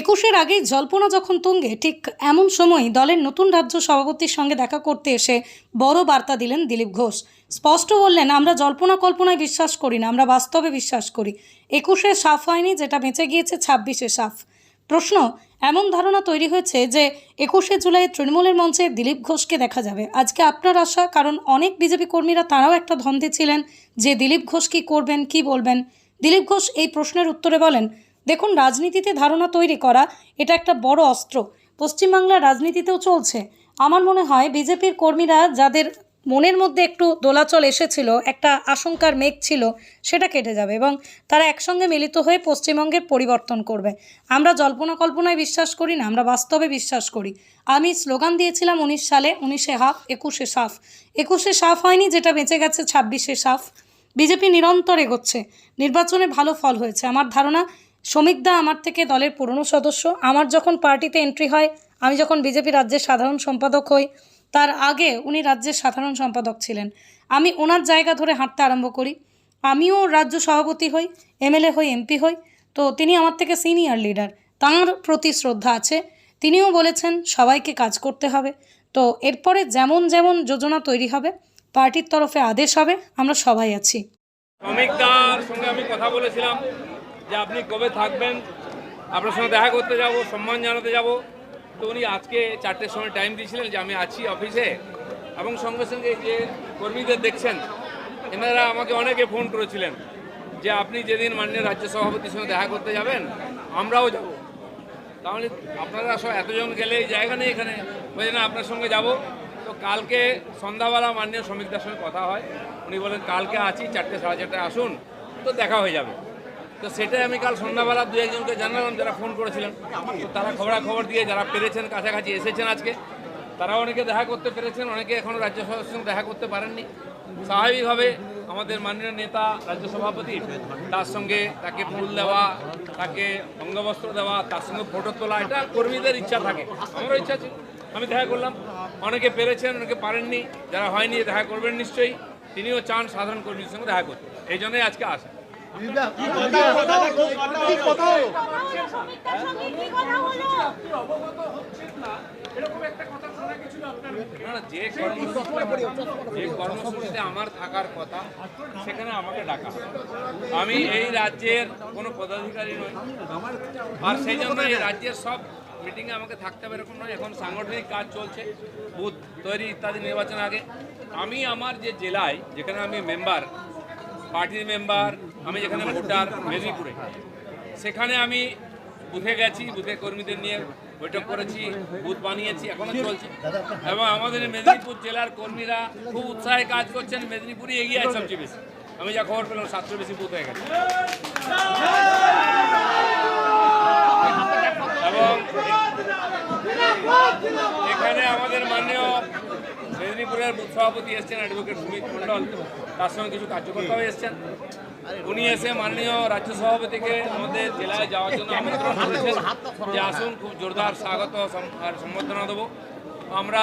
একুশের আগেই জল্পনা যখন তুঙ্গে, ঠিক এমন সময় দলের নতুন রাজ্য সভাপতির সঙ্গে দেখা করতে এসে বড় বার্তা দিলেন দিলীপ ঘোষ। স্পষ্ট বললেন, আমরা জল্পনা কল্পনায় বিশ্বাস করি না, আমরা বাস্তবে বিশ্বাস করি। একুশে সাফ হয়নি, যেটা বেঁচে গিয়েছে ছাব্বিশে সাফ। প্রশ্ন, এমন ধারণা তৈরি হয়েছে যে একুশে জুলাই তৃণমূলের মঞ্চে দিলীপ ঘোষকে দেখা যাবে। আজকে আপনার আশা, কারণ অনেক বিজেপি কর্মীরা তারাও একটা ধন্দে ছিলেন যে দিলীপ ঘোষ কি করবেন, কি বলবেন? দিলীপ ঘোষ এই প্রশ্নের উত্তরে বলেন দেখুন, রাজনীতিতে ধারণা তৈরি করা, এটা একটা বড় অস্ত্র। পশ্চিমবাংলার রাজনীতিতেও চলছে। আমার মনে হয় বিজেপির কর্মীরা যাদের মনের মধ্যে একটু দোলাচল এসেছিল, একটা আশঙ্কার মেঘ ছিল, সেটা কেটে যাবে এবং তারা একসঙ্গে মিলিত হয়ে পশ্চিমবঙ্গের পরিবর্তন করবে। আমরা জল্পনা কল্পনায় বিশ্বাস করি না, আমরা বাস্তবে বিশ্বাস করি। আমি স্লোগান দিয়েছিলাম উনিশ সালে, উনিশে হাফ, একুশে সাফ। একুশে সাফ হয়নি, যেটা বেঁচে গেছে ছাব্বিশে সাফ। বিজেপি নিরন্তর এগোচ্ছে। নির্বাচনে ভালো ফল হয়েছে। আমার ধারণা শ্রমিকদা আমার থেকে দলের পুরনো সদস্য। আমার যখন পার্টিতে এন্ট্রি হয়, আমি যখন বিজেপি রাজ্যের সাধারণ সম্পাদক হই, তার আগে উনি রাজ্যের সাধারণ সম্পাদক ছিলেন। আমি ওনার জায়গা ধরে হাঁটতে আরম্ভ করি। আমিও রাজ্য সভাপতি হই, এমএলএ হই, এমপি হই, তো তিনি আমার থেকে সিনিয়র লিডার তাঁর প্রতি শ্রদ্ধা আছে। তিনিও বলেছেন, সবাইকে কাজ করতে হবে। তো এরপরে যেমন যেমন যোজনা তৈরি হবে, পার্টির তরফে আদেশ হবে, আমরা সবাই আছি। সঙ্গে আমি কথা বলেছিলাম। যে আপনি কবে থাকবেন, আপনার সঙ্গে দেখা করতে যাব, সম্মান জানাতে যাব। তো উনি আজকে চারটের সময় টাইম দিয়েছিলেন যে আমি আছি অফিসে এবং সঙ্গে সঙ্গে যে কর্মীদের দেখছেন, এনারা আমাকে অনেকে ফোন করেছিলেন যে আপনি যেদিন মাননীয় রাজ্য সভাপতির সঙ্গে দেখা করতে যাবেন, আমরাও যাব। তাহলে আপনারা সব এতজন গেলে এই জায়গা নেই এখানে। বলছে, না, আপনার সঙ্গে যাব। তো কালকে সন্ধ্যাবেলা মাননীয় শ্রমিকদের সঙ্গে কথা হয়। উনি বলেন, কালকে আছি, চারটে, সাড়ে চারটায় আসুন, তো দেখা হয়ে যাবে। তো সেটাই আমি কাল সন্ধ্যাবেলা দু একজনকে জানালাম যারা ফোন করেছিলেন। তো তারা খবরাখবর দিয়ে যারা পেরেছেন কাছাকাছি এসেছেন আজকে তারা অনেকে দেখা করতে পেরেছেন অনেকে এখনও রাজ্য সভার সঙ্গে দেখা করতে পারেননি। স্বাভাবিকভাবে আমাদের মাননীয় নেতা রাজ্য সভাপতি তার সঙ্গে তাকে ফুল দেওয়া তাকে অঙ্গবস্ত্র দেওয়া তার সঙ্গে ফটো তোলা এটা কর্মীদের ইচ্ছা থাকে। আমারও ইচ্ছা ছিল আমি দেখা করলাম। অনেকে পেরেছেন অনেকে পারেননি। যারা হয়নি দেখা করবেন নিশ্চয়ই। তিনিও চান সাধারণ কর্মীর সঙ্গে দেখা করতে। এই জন্যই আজকে আসা। না, না, যে আমার থাকার কথা সেখানে আমাকে আমি এই রাজ্যের কোনো পদাধিকারী নই। আর সেই জন্য এই রাজ্যের সব মিটিংয়ে আমাকে থাকতে হবে এরকম নয়। এখন সাংগঠনিক কাজ চলছে, বুথ তৈরি ইত্যাদি নির্বাচন আগে। আমি আমার যে জেলায়, যেখানে আমি মেম্বার পার্টির মেম্বার, আমি যেখানে ভোটার, মেদিনীপুরে। সেখানে আমি বুথে গেছি, বুথে কর্মীদের নিয়ে বৈঠক করেছি, বুথ বানিয়েছি, এখনও চলছে। এবং আমাদের মেদিনীপুর জেলার কর্মীরা খুব উৎসাহে কাজ করছেন, মেদিনীপুরই এগিয়ে আছে সবচেয়ে বেশি। আমি যা খবর পেলাম সাতশো বেশি বুথ হয়ে গেছে। এবং এখানে আমাদের মাননীয় বুথ সভাপতি এসছেন অ্যাডভোকেট সুমিত মণ্ডল। তার সঙ্গে কিছু কার্যকর্তাও এসছেন। উনি এসে মাননীয় রাজ্য সভাপতিকে আমাদের জেলায় যাওয়ার জন্য আমন্ত্রণ করেছেন। যে আসুন, খুব জোরদার স্বাগত আর সম্বর্ধনা দেবো। আমরা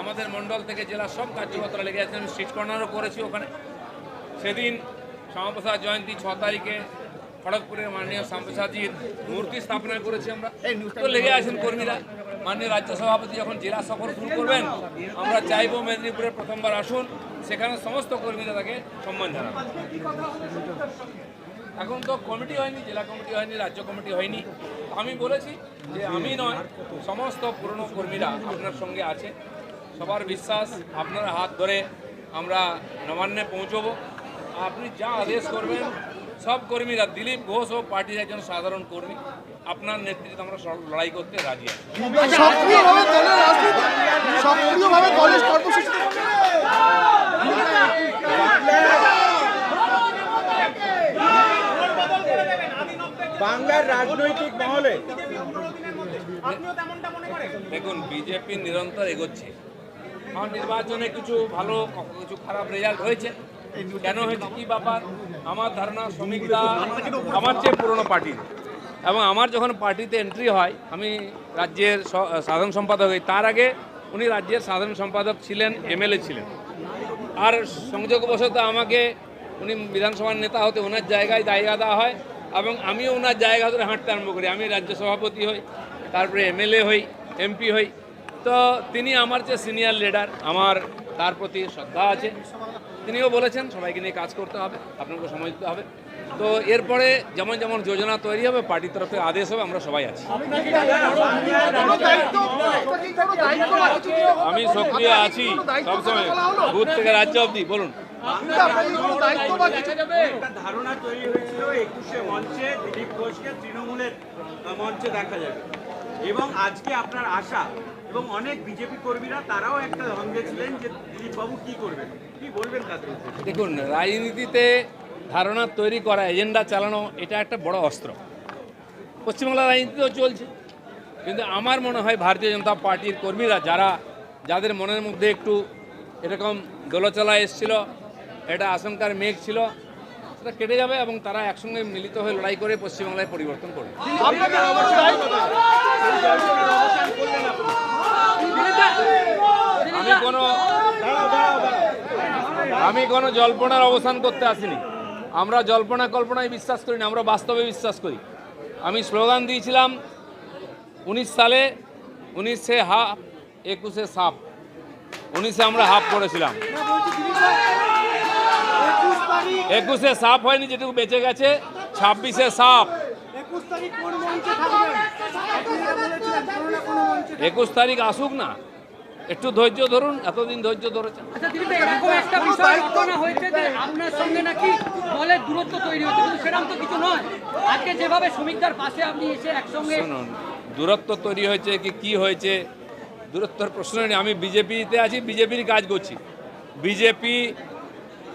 আমাদের মণ্ডল থেকে জেলার সব কার্যকর্তারা লেগে আছেন। স্ট্রিট কর্নারও করেছি ওখানে। সেদিন শ্যামাপ্রসাদ জয়ন্তী ছ তারিখে খড়গপুরের মাননীয় শ্যামপ্রসাদজির মূর্তি স্থাপনা করেছি আমরা। লেগে আছেন কর্মীরা। মাননীয় রাজ্য সভাপতি যখন জেলা সফর শুরু করবেন, আমরা চাইব মেদিনীপুরে প্রথমবার আসুন, সেখানে সমস্ত কর্মীরা তাকে সম্মান জানাবেন এখন তো কমিটি হয়নি, জেলা কমিটি হয়নি, রাজ্য কমিটি হয়নি। আমি বলেছি যে আমি নয়, সমস্ত পুরনো কর্মীরা আপনার সঙ্গে আছে। সবার বিশ্বাস, আপনার হাত ধরে আমরা নবান্নে পৌঁছবো। আপনি যা আদেশ করবেন সব কর্মীরা দিলীপ ঘোষ ও পার্টির একজন সাধারণ কর্মী। আপনার নেতৃত্বে আমরা সব লড়াই করতে রাজি আছি। কর্মসূচি বাংলার রাজনৈতিক মহলে। দেখুন বিজেপি নিরন্তর এগোচ্ছে। আমার নির্বাচনে কিছু ভালো কিছু খারাপ রেজাল্ট হয়েছে। কেন হয়েছে? কি ব্যাপার? আমার ধারণা শ্রমিকরা আমার চেয়ে পুরনো পার্টির এবং আমার যখন পার্টিতে এন্ট্রি হয়, আমি রাজ্যের সাধারণ সম্পাদক হই। তার আগে উনি রাজ্যের সাধারণ সম্পাদক ছিলেন, এমএলএ ছিলেন। আর সংযোগবশত আমাকে উনি বিধানসভার নেতা হতে ওনার জায়গায় জায়গা দেওয়া হয় এবং আমিও ওনার জায়গা ধরে হাঁটতে আরম্ভ করি। আমি রাজ্য সভাপতি হই, তারপরে এমএলএ হই, এমপি হই। তো তিনি আমার যে সিনিয়র লিডার আমার তার প্রতি শ্রদ্ধা আছে। তিনিও বলেছেন, সবাইকে নিয়ে কাজ করতে হবে আপনাকে সময় দিতে হবে। তো এরপরে যেমন যেমন যোজনা তৈরি হবে পার্টির তরফে আদেশ হবে, আমরা সবাই আছি। আমি সক্রিয় আছি সবসময়, বুথ থেকে রাজ্য অবধি, বলুন। দেখা এবং আজকে আপনার আশা এবং অনেক বিজেপি কর্মীরা তারাও একটা দ্বন্দ্বে ছিলেন যে দিলীপ বাবু কি করবেন? কি বলবেন তাদের দেখুন, রাজনীতিতে ধারণা তৈরি করা, এজেন্ডা চালানো, এটা একটা বড় অস্ত্র। পশ্চিমবাংলার রাজনীতিতেও চলছে। কিন্তু আমার মনে হয় ভারতীয় জনতা পার্টির কর্মীরা যারা, যাদের মনের মধ্যে একটু এরকম দোলচলা এসছিল এটা আশঙ্কার মেঘ ছিল সেটা কেটে যাবে এবং তারা একসঙ্গে মিলিত হয়ে লড়াই করে পশ্চিমবাংলায় পরিবর্তন করবে। আমি কোনো আমি কোনো জল্পনার অবসান করতে আসিনি। আমরা জল্পনা কল্পনায় বিশ্বাস করি না, আমরা বাস্তবে বিশ্বাস করি। আমি স্লোগান দিয়েছিলাম, উনিশ সালে উনিশে হাফ একুশে সাপ। উনিশে আমরা হাফ করেছিলাম একুশে সাপ হয়নি যেটুকু বেঁচে গেছে ছাব্বিশে সাপ একুশ তারিখ আসুক না। একটু ধৈর্য ধরুন এতদিন ধৈর্য ধরেছেন। আচ্ছা দিলীপ ভাই, এরকম একটা বিষয় ঘটনা হয়েছে যে আপনার সঙ্গে নাকি দলের দূরত্ব তৈরি হচ্ছে কিন্তু সেরকম তো কিছু নয়। আজকে যেভাবে শ্রমিকদের পাশে আপনি এসে একসঙ্গে শুনুন দূরত্ব তৈরি হয়েছে কি কি হয়েছে? দূরত্বর প্রশ্ন নেই। আমি বিজেপিতে আছি বিজেপির কাজ করছি। বিজেপি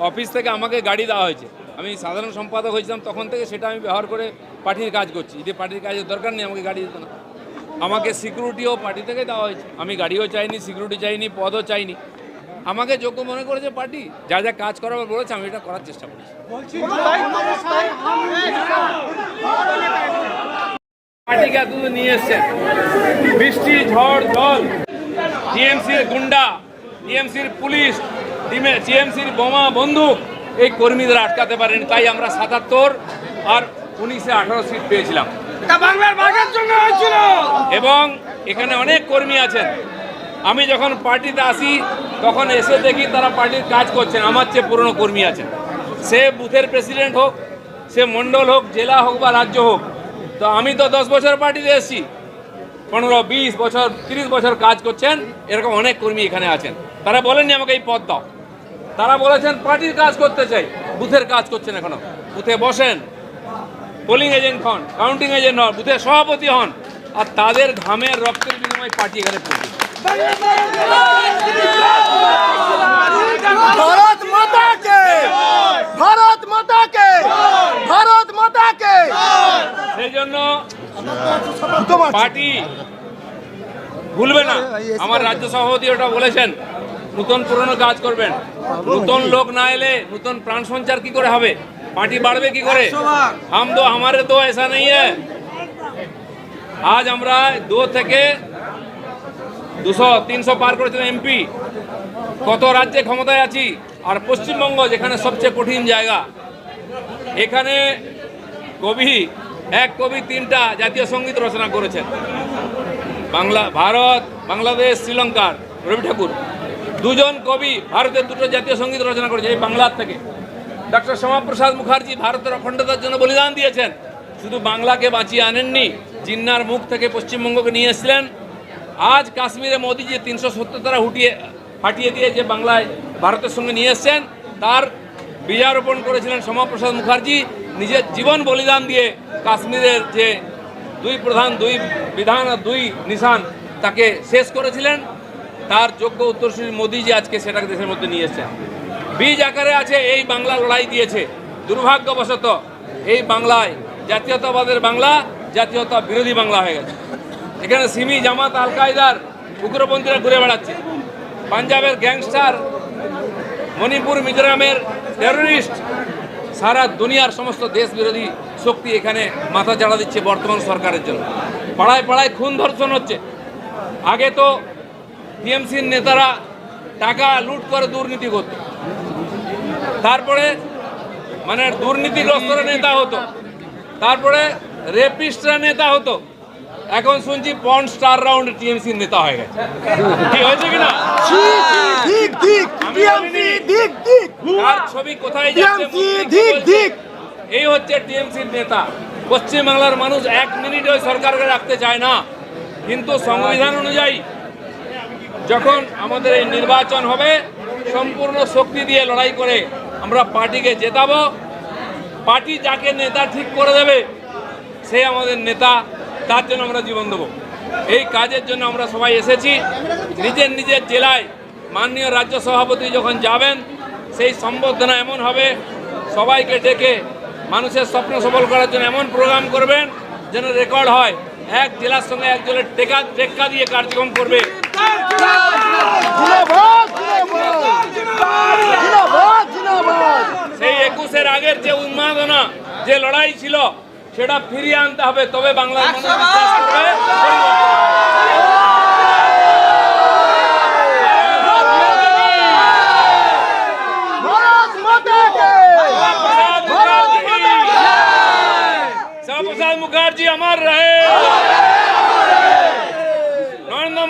অফিস থেকে আমাকে গাড়ি দেওয়া হয়েছে। আমি সাধারণ সম্পাদক হয়েছিলাম, তখন থেকে সেটা আমি ব্যবহার করে পার্টির কাজ করছি। যে পার্টির কাজের দরকার নেই, আমাকে গাড়ি দিতে না। আমাকে সিকিউরিটিও পার্টি থেকে দেওয়া হয়েছে। আমি গাড়িও চাইনি, সিকিউরিটি চাইনি, পদও চাইনি। আমাকে যোগ্য মনে করেছে পার্টি, যা যা কাজ করার বলেছে, আমি এটা করার চেষ্টা করেছি। পার্টিকে এতদূর নিয়ে এসছেন বৃষ্টি, ঝড়, জল টিএমসির গুন্ডা টিএমসির পুলিশ টিএমসির বোমা বন্দুক এই কর্মীদের আটকাতে পারেন তাই আমরা সাতাত্তর আর উনিশে আঠারো সিট পেয়েছিলাম। এবং এখানে অনেক কর্মী আছেন। আমি যখন পার্টিতে আসি তখন এসে দেখি তারা পার্টির কাজ করছেন আমার চেয়ে পুরনো কর্মী আছেন। সে বুথের প্রেসিডেন্ট হোক সে মণ্ডল হোক জেলা হোক বা রাজ্য হোক তো আমি তো দশ বছর পার্টিতে এসেছি। পনেরো বিশ বছর তিরিশ বছর কাজ করছেন এরকম অনেক কর্মী এখানে আছেন। তারা বলেননি আমাকে এই পদ দাও। তারা বলেছেন পার্টির কাজ করতে চাই বুথের কাজ করছেন এখনও। বুথে বসেন। পোলিং এজেন্ট হন কাউন্টিং এজেন্ট হন বুথের সভাপতি হন আর তাদের ঘামের রক্তের বিনিময়ে পার্টি এখানে ভারত মাতা কে ভারত মাতা কে ভারত মাতা কে সেই জন্য পার্টি ভুলবে না। আমার রাজ্য সভাপতি ওটা বলেছেন। নতুন পুরনো কাজ করবেন। নতুন লোক না এলে নতুন প্রাণ সঞ্চার কি করে হবে? পার্টি বাড়বে কি করে? হাম দো আমারে তো এসা নেই আজ আমরা দু থেকে দুশো তিনশো পার করেছেন এমপি। কত রাজ্যে ক্ষমতায় আছি? আর পশ্চিমবঙ্গ যেখানে সবচেয়ে কঠিন জায়গা। এখানে কবি এক কবি তিনটা জাতীয় সংগীত রচনা করেছেন। বাংলা ভারত বাংলাদেশ শ্রীলঙ্কার। রবি ঠাকুর। দুজন কবি ভারতের দুটো জাতীয় সংগীত রচনা করেছে এই বাংলার থেকে। ডক্টর শ্যামাপ্রসাদ মুখার্জি ভারতের অখণ্ডতার জন্য বলিদান দিয়েছেন। শুধু বাংলাকে বাঁচিয়ে আনেননি, জিন্নার মুখ থেকে পশ্চিমবঙ্গকে নিয়ে এসেছিলেন। আজ কাশ্মীরে মোদী যে তিনশো সত্তর তারা হুটিয়ে, ফাটিয়ে দিয়ে যে বাংলায় ভারতের সঙ্গে নিয়ে এসছেন, তার বীজারোপণ করেছিলেন শ্যামাপ্রসাদ মুখার্জি। নিজের জীবন বলিদান দিয়ে কাশ্মীরের যে দুই প্রধান, দুই বিধান দুই নিশান তাকে শেষ করেছিলেন। তার যোগ্য উত্তরসূরি মোদীজি আজকে সেটাকে দেশের মধ্যে নিয়ে এসেছেন। বীজ আকারে আছে এই বাংলা লড়াই দিয়েছে। দুর্ভাগ্যবশত এই বাংলায় জাতীয়তাবাদের বাংলা, জাতীয়তা বিরোধী বাংলা হয়ে গেছে। এখানে সিমি জামাত আল কায়দার উগ্রপন্থীরা ঘুরে বেড়াচ্ছে। পাঞ্জাবের গ্যাংস্টার মণিপুর মিজোরামের টেররিস্ট সারা দুনিয়ার সমস্ত দেশ বিরোধী শক্তি এখানে মাথা চাড়া দিচ্ছে বর্তমান সরকারের জন্য। পাড়ায় পাড়ায় খুন ধর্ষণ হচ্ছে। আগে তো টিএমসির নেতারা টাকা লুট করে দুর্নীতি করত। তারপরে মানে দুর্নীতিগ্রস্ত নেতা হতো। তারপরে রেপিস্টরা নেতা হতো। এখন শুনছি পন স্টার রাউন্ড টিএমসি নেতা হয়ে গেছে। কি হয়েছে কিনা ছবি কোথায় যাচ্ছে? এই হচ্ছে টিএমসির নেতা। পশ্চিমবাংলার মানুষ এক মিনিট ওই সরকারকে রাখতে চায় না। কিন্তু সংবিধান অনুযায়ী যখন আমাদের এই নির্বাচন হবে, সম্পূর্ণ শক্তি দিয়ে লড়াই করে আমরা পার্টিকে জেতাবো। পার্টি যাকে নেতা ঠিক করে দেবে, সে আমাদের নেতা, তার জন্য আমরা জীবন দেবো। এই কাজের জন্য আমরা সবাই এসেছি। নিজের নিজের জেলায় মাননীয় রাজ্য সভাপতি যখন যাবেন, সেই সম্বর্ধনা এমন হবে, সবাইকে ডেকে মানুষের স্বপ্ন সফল করার জন্য এমন প্রোগ্রাম করবেন যেন রেকর্ড হয়, এক জেলার সঙ্গে এক একজনের টেকা টেক্কা দিয়ে কার্যক্রম করবে। সেই একুশের আগের যে যে লড়াই ছিল, সেটা ফিরিয়ে আনতে হবে, তবে বাংলার মানুষ বিশ্বাস করবে